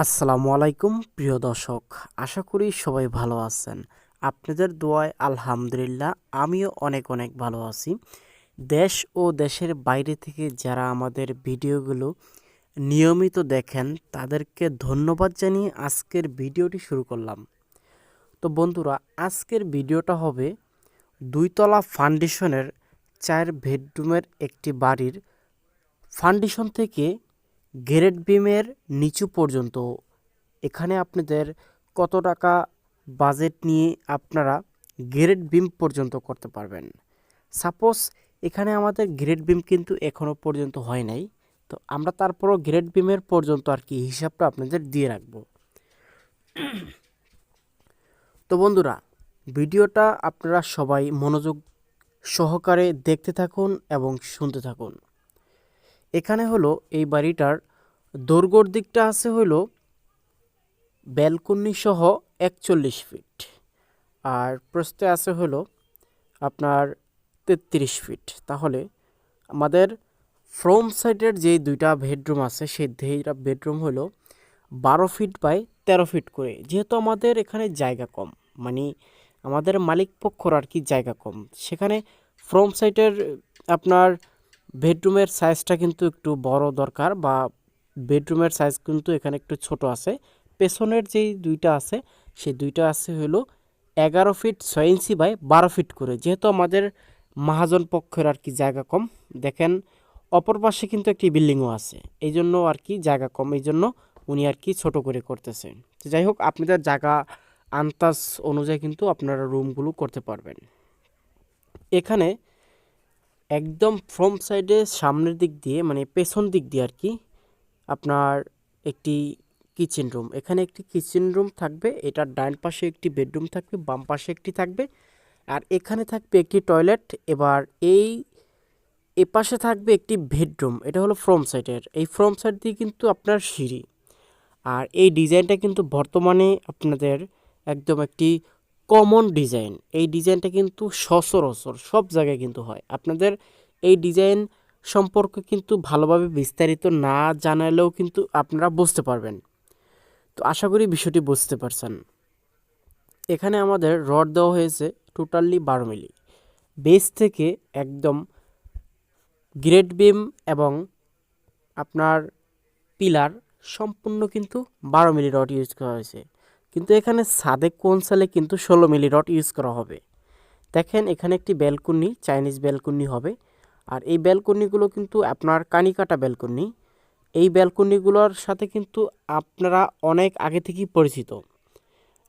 আসসালামু আলাইকুম, প্রিয় দর্শক। আশা করি সবাই ভালো আছেন। আপনাদের দোয়ায় আলহামদুলিল্লাহ, আমিও অনেক অনেক ভালো আছি। দেশ ও দেশের বাইরে থেকে যারা আমাদের ভিডিওগুলো নিয়মিত দেখেন, তাদেরকে ধন্যবাদ জানিয়ে আজকের ভিডিওটি শুরু করলাম। তো বন্ধুরা, আজকের ভিডিওটা হবে দুইতলা ফাউন্ডেশনের চার বেডরুমের একটি বাড়ির ফাউন্ডেশন থেকে গ্রেড বিমের নিচু পর্যন্ত। এখানে আপনাদের কত টাকা বাজেট নিয়ে আপনারা গ্রেড বিম পর্যন্ত করতে পারবেন। সাপোজ এখানে আমাদের গ্রেড বিম কিন্তু এখনও পর্যন্ত হয় নাই, তো আমরা তারপরও গ্রেড বিমের পর্যন্ত আর কি হিসাবটা আপনাদের দিয়ে রাখব। তো বন্ধুরা, ভিডিওটা আপনারা সবাই মনোযোগ সহকারে দেখতে থাকুন এবং শুনতে থাকুন। এখানে হলো এই বাড়িটার দৈর্ঘ্যর দিকটা আছে হলো ব্যালকনি সহ একচল্লিশ ফিট আর প্রস্তে আছে হলো আপনার তেত্রিশ ফিট। তাহলে আমাদের ফ্রম সাইডের যে দুইটা বেডরুম আছে, সেই দুইটা বেডরুম হলো বারো ফিট বাই তেরো ফিট করে। যেহেতু আমাদের এখানে জায়গা কম মানে আমাদের মালিক পক্ষর আর কি জায়গা কম, সেখানে ফ্রম সাইটের আপনার বেডরুমের সাইজটা কিন্তু একটু বড় দরকার বা বেডরুমের সাইজ কিন্তু এখানে একটু ছোট আছে। পেছনের যেই দুইটা আছে, সেই দুইটা আছে হলো এগারো ফিট ছয় ইঞ্চি বাই বারো ফিট করে। যেহেতু আমাদের মহাজন পক্ষের আর কি জায়গা কম, দেখেন অপর পাশে কিন্তু একটি বিল্ডিংও আছে। এই জন্য আর কি জায়গা কম এই জন্য উনি আর কি ছোট করে করতেছে। যাই হোক, আপনাদের জায়গা আন্তাজ অনুযায়ী কিন্তু আপনারা রুমগুলো করতে পারবেন। এখানে একদম ফ্রম সাইডে সামনের দিক দিয়ে মানে পেছন দিক দিয়ে আর কি, আপনার একটি কিচেন রুম এখানে একটি কিচেন রুম থাকবে, এটার ডান পাশে একটি বেডরুম থাকবে, বাম পাশে একটি থাকবে, আর এখানে থাকবে একটি টয়লেট এবার এই, এ পাশে থাকবে একটি বেডরুম এটা হলো ফ্রম সাইডের এই ফ্রম সাইড দিয়ে কিন্তু আপনার সিঁড়ি। আর এই ডিজাইনটা কিন্তু বর্তমানে আপনাদের একদম একটি কমন ডিজাইন এই ডিজাইনটা কিন্তু সচরাচর সব জায়গায় কিন্তু হয়। আপনাদের এই ডিজাইন সম্পর্কে কিন্তু ভালোভাবে বিস্তারিত না জানালেও কিন্তু আপনারা বুঝতে পারবেন। তো আশা করি বিষয়টি বুঝতে পারছেন। এখানে আমাদের রড দেওয়া হয়েছে টোটালি বারো মিলি। বেস থেকে একদম গ্রেড বিম এবং আপনার পিলার সম্পূর্ণ কিন্তু বারো মিলি রড ইউজ করা হয়েছে। কিন্তু এখানে সাদে কোন সালে কিন্তু ষোলো মিলি রড ইউজ করা হবে। দেখেন, এখানে একটি ব্যালকনি চাইনিজ ব্যালকনি হবে। আর এই ব্যালকনিগুলো কিন্তু আপনার কানিকাটা ব্যালকনি এই ব্যালকনিগুলোর সাথে কিন্তু আপনারা অনেক আগে থেকেই পরিচিত।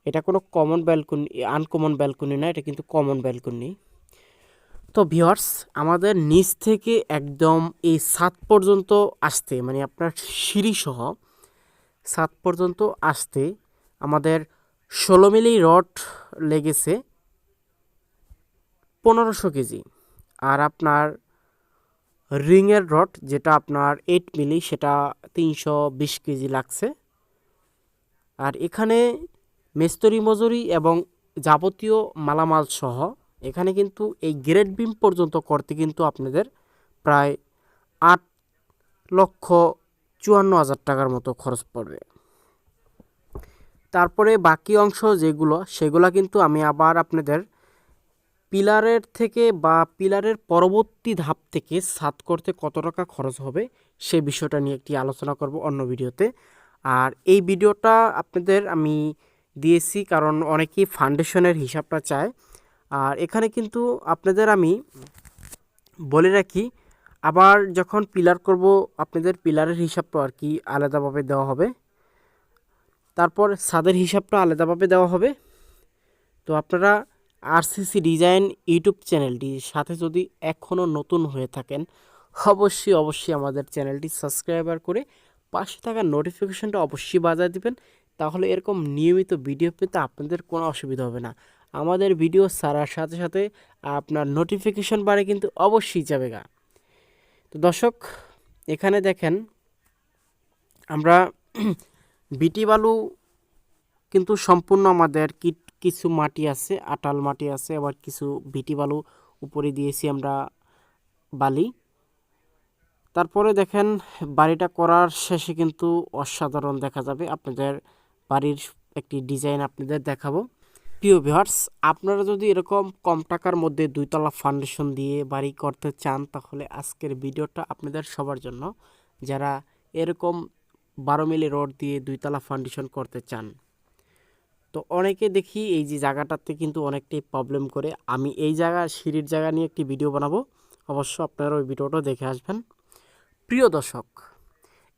এটা কোনো কমন ব্যালকনি আনকমন ব্যালকনি না, এটা কিন্তু কমন ব্যালকনি তো ভিওয়ার্স আমাদের নিচ থেকে একদম এই সাত পর্যন্ত আসতে মানে আপনার সিঁড়িসহ সাত পর্যন্ত আসতে ষোলো মিলি রড লেগেছে পনেরোশো কেজি। আর আপনার রিংয়ের রড যেটা আপনার এইট মিলি, সেটা তিনশো বিশ কেজি লাগছে। আর এখানে মেস্তরি মজুরি এবং যাবতীয় মালামাল সহ এখানে কিন্তু এই গ্রেড বিম পর্যন্ত করতে কিন্তু আপনাদের প্রায় আট লক্ষ চুয়ান্ন হাজার টাকার মতো খরচ পড়বে। তারপরে বাকি অংশ যেগুলো, সেগুলো কিন্তু আমি আবার আপনাদের পিলারের থেকে বা পিলারের পরবর্তী ধাপ থেকে সাত করতে কত টাকা খরচ হবে, সে বিষয়টা নিয়ে একটি আলোচনা করব অন্য ভিডিওতে। আর এই ভিডিওটা আপনাদের আমি দিয়েছি কারণ অনেকেই ফাউন্ডেশনের হিসাবটা চায়। আর এখানে কিন্তু আপনাদের আমি বলে রাখি, আবার যখন পিলার করব, আপনাদের পিলারের হিসাবটা আর কি আলাদাভাবে দেওয়া হবে। তারপর ছাদের হিসাবটা আলাদাভাবে দেওয়া হবে। তো আপনারা আরসিসি ডিজাইন ইউটিউব চ্যানেলটির সাথে যদি এখনও নতুন হয়ে থাকেন, অবশ্যই অবশ্যই আমাদের চ্যানেলটি সাবস্ক্রাইবার করে পাশে থাকা নোটিফিকেশনটা অবশ্যই বাজায় দিবেন। তাহলে এরকম নিয়মিত ভিডিও পেতে আপনাদের কোনো অসুবিধা হবে না। আমাদের ভিডিও ছাড়ার সাথে সাথে আপনার নোটিফিকেশন বাড়ে কিন্তু অবশ্যই যাবে গা। তো দর্শক, এখানে দেখেন আমরা বিটি বালু কিন্তু সম্পূর্ণ আমাদের কিছু মাটি আছে, আটাল মাটি আছে, আবার কিছু বিটি বালু উপরে দিয়েছি আমরা বালি। তারপরে দেখেন, বাড়িটা করার শেষে কিন্তু অসাধারণ দেখা যাবে। আপনাদের বাড়ির একটি ডিজাইন আপনাদের দেখাবো। প্রিয় ভিউয়ার্স, আপনারা যদি এরকম কম টাকার মধ্যে দুইতলা ফাউন্ডেশন দিয়ে বাড়ি করতে চান, তাহলে আজকের ভিডিওটা আপনাদের সবার জন্য। যারা এরকম বারো মিলি রড দিয়ে দুইতলা ফাউন্ডেশন করতে চান। তো অনেকে দেখি এই যে জায়গাটাতে কিন্তু অনেকটাই প্রবলেম করে। আমি এই জায়গা, সিঁড়ির জায়গা নিয়ে একটি ভিডিও বানাবো। অবশ্য আপনারা ওই ভিডিওটাও দেখে আসবেন। প্রিয় দর্শক,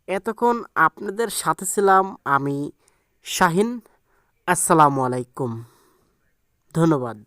এতক্ষণ আপনাদের সাথে ছিলাম আমি শাহিন। আসসালামু আলাইকুম। ধন্যবাদ।